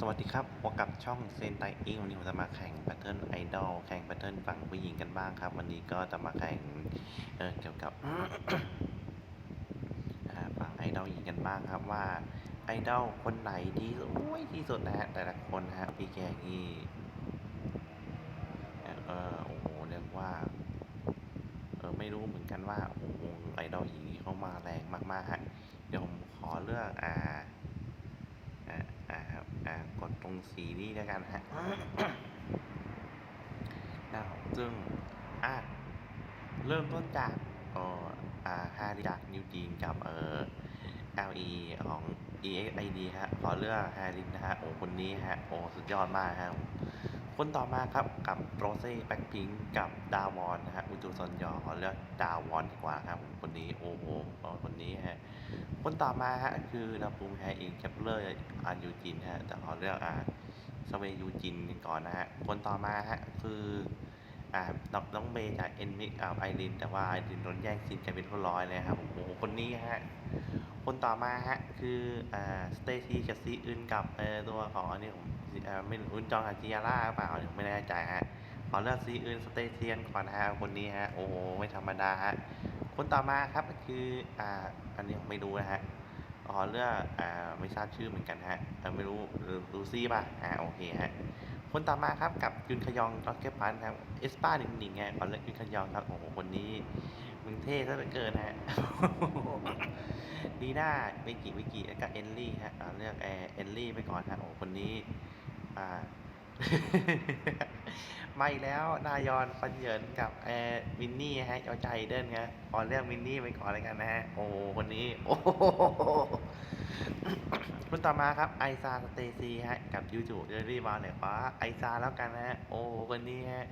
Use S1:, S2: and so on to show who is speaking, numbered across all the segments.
S1: สวัสดีครับพบกับช่องเซนไตอิงวันนี้ผมจะมาแข่งแพทเทิร์นไอดอลแข่งแพทเทิร์นฝั่งผู้หญิงกันบ้างครับ วันนี้ก็จะมาแข่งเเกี่ยวกับฝั่งไอดอลหญิงกันบ้างครับว่าไอดอลคนไหนดีสุดโอ้ยที่สุดนะฮะแต่ละคนนะฮะพี่แกนี่เออโอ้โหเรียกว่าเออไม่รู้เหมือนกันว่าโอ้ไอดอลหญิงนี่เขามาแรงมากๆฮะเดี๋ยวผมขอเลือกอ่าอ่าครับอ่ากดต รงสีนี้แล้วกันฮะนะครับซึ่งอะเริ่มต้นจากเอ่ออ่าฮาริจากนิวจีนกับเอ่อ LE ของ EXID ฮะ ขอเลือกฮารินนะฮะ โอ้คนนี้ฮะ โอ้สุดยอดมากฮะ คนต่อมาครับกับโรเซ่แบ็คพิงกับดาวอนนะฮะอุจูซอนยอขอเลือกดาวอนดีกว่าครับคนนี้โอ้โหคนนี้ฮะคนต่อมาฮะคือลาปูมแฮอินแคปเลอร์อันยูจินฮะแต่ขอเลือกอ่าสเวยูจินก่อนนะฮะคนต่อมาฮะคืออ่าน้องน้องเบย์จากเอ็นมิกอ่าไอรินแต่ว่าไอรินโดนแย่งซีนกันเป็นคนร้อยเลยครับโอ้โหคนนี้ฮะ คนต่อมาฮะคืออ่าสเตซี่กับซีอึนกับเออตัวของอันนี้ผมอ่าไม่รู้จองอาจิยาร่าหรือเปล่าผมไม่แน่ใจฮะขอเลือกซีอึนสเตเซียนก่อนนะฮะคนนี้ฮะโอ้โหไม่ธรรมดาฮะคนต่อมาครับคืออ่าอันนี้ผมไม่รู้นะฮะอ๋อเลือกอ่าไม่ทราบชื่อเหมือนกันฮะเอ่ไม่รู้ลูซี่ป่ะอ่าโอเคฮะคนต่อมาครับกับยุนขยองล็อกเก็ตพันครับเอสป้าหนึ่งหนึ่งไงขอเลือกยุนขยองครับโอ้โหคนนี้ มึงเท่ซะเหลือเกินฮะ ดีน่าวิกิวิกิแล้วกับเอลลี่ฮะอ่าเลือกแอร์เอลลี่ไปก่อนฮะโอ้คนนี้ อ่ามาอีกแล้วนายอนฟันเหยินกับแอร์มินนี่ฮะเอาใจเดินไงขอเลือกมินนี่ไปก่อนเลยกันนะฮะโอ้คนนี้โอ้โหคนต่อมาครับไอซาสเตซีฮะกับยูจูเดลี่มาเนี่ยฟ้าไอซาแล้วกันนะฮะโอ้คนนี้ฮะ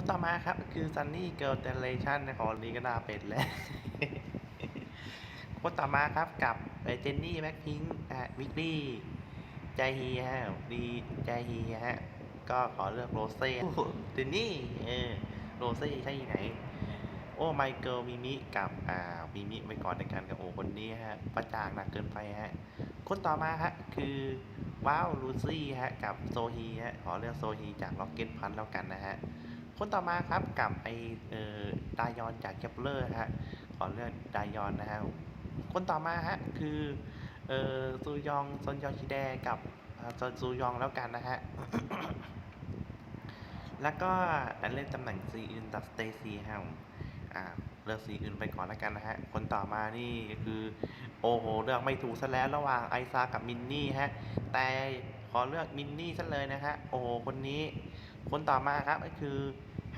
S1: คนต่อมาครับคือซันนี่เกิร์ลเจเนเรชันของนี้ก็น่าเป็นแล้วคนต่อมาครับกับเจนนี่แบ็คพิงค์อะวิกลี่ใจฮีฮะดีใจฮีฮะก็ขอเลือกโรเซ่เจนนี่เออโรเซ่ใช่ไหนโอ้ไมเคิลมิมิกับอ่ามิมิไปก่อนในการกับโอคนนี้ฮะประจางหนักเกินไปฮะคนต่อมาฮะคือว้าวลูซี่ฮะกับโซฮีฮะขอเลือกโซฮีจากล็อกเก็ตพันแล้วกันนะฮะ คนต่อมาครับกับไอเอ่อดายอนจากแคปเลอร์ฮะขอเลือกดายอนนะฮะคนต่อมาฮะคือเอ่อซูยองซอนยองชิแดกับซอนซูยองแล้วกันนะฮะแล้วก็อันเล่นตำแหน่งซีอื่นจากสเตซีฮะอ่าเลือกซีอื่นไปก่อนแล้วกันนะฮะ คนต่อมานี่คือโอ้โหเลือกไม่ถูกซะแล้วระหว่างไอซากับมินนี่ฮะ แต่ขอเลือกมินนี่ซะเลยนะฮะ โอ้โหคนนี้ คนต่อมาครับก็คือ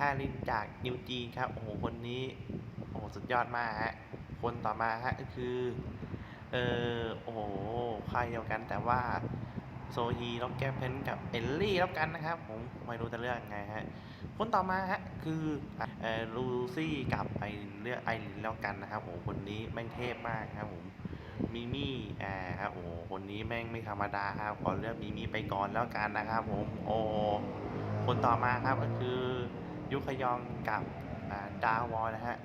S1: ฮารินจากนิวจีนครับ โอ้โห คนนี้ โอ้โห สุดยอดมากฮะ คนต่อมาฮะก็คือ เออโอ้โหค่ายเดียวกันแต่ว่าโซฮีล็อกแกเพนกับเอลลี่แล้วกันนะครับ ผมไม่รู้จะเลือกยังไงฮะ คนต่อมาฮะ คือเออลูซี่กับไอเลือกไอรินแล้วกันนะครับโอ้โหคนนี้แม่งเทพมากครับผมมิมี่อ่าครับโอ้คนนี้แม่งไม่ธรรมดาครับขอเลือกมิมี่ไปก่อนแล้วกันนะครับผมโอ้คนต่อมาครับก็คือ ยุคยองกับดาวอลนะฮะ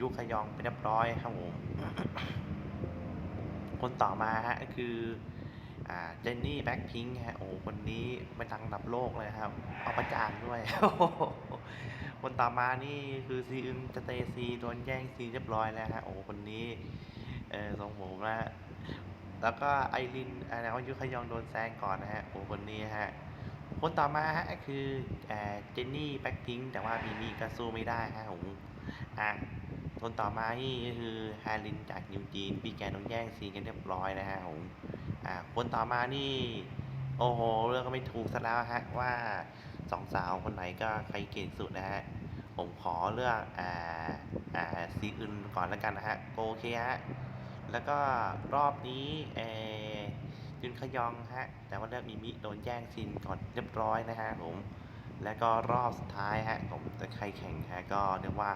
S1: ยุคยองไปเรียบร้อยครับผมคนต่อมาฮะก็คือเจนนี่แบ็คพิงค์ฮะโอ้คนนี้เป็นดังดับโลกเลยครับ เอาประจานด้วย คนต่อมานี่คือซีอึนสเตซีโดนแย่งซีเรียบร้อยแล้วฮะโอ้คนนี้เออทรงผมนะแล้วก็ไอรินอะไรว่ายุคยองโดนแซงก่อนนะฮะโอ้คนนี้ฮะ คนต่อมาฮะคือเจนนี่แบ็คพิงแต่ว่ามีมีก็สู้ไม่ได้ฮะผมอะคนต่อมานี่ก็คือฮารินจากนิวจีนพี่แกโดนแย่งซีกันเรียบร้อยนะฮะผมอ่าคนต่อมานี่โอ้โหเลือกก็ไม่ถูกซะแล้วฮะว่าสองสาวคนไหนก็ใครเก่งสุดนะฮะผมขอเลือกอ่าอ่าซีอื่นก่อนแล้วกันนะฮะโอเคฮะแล้วก็รอบนี้เอ ยุนขยองฮะ แต่ว่าเลือกมิมิโดนแย่งซีนก่อนเรียบร้อยนะฮะผม แล้วก็รอบสุดท้ายฮะผมจะใครแข่งฮะก็เรียกว่า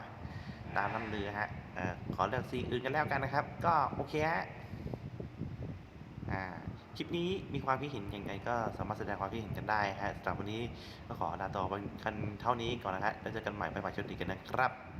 S1: ตามน้ำเรือฮะออขอเลือกสีอื่นกันแล้วกันนะครับ ก็โอเคฮะคลิปนี้มีความคิดเห็นยังไงก็สามารถแสดงความคิดเห็นกันได้ฮะสำหรับวันนี้ก็ขอลาต่อไปกันเท่านี้ก่อนนะฮะแล้วเจอกันใหม่ไปใหม่ชดดีกันนะครับ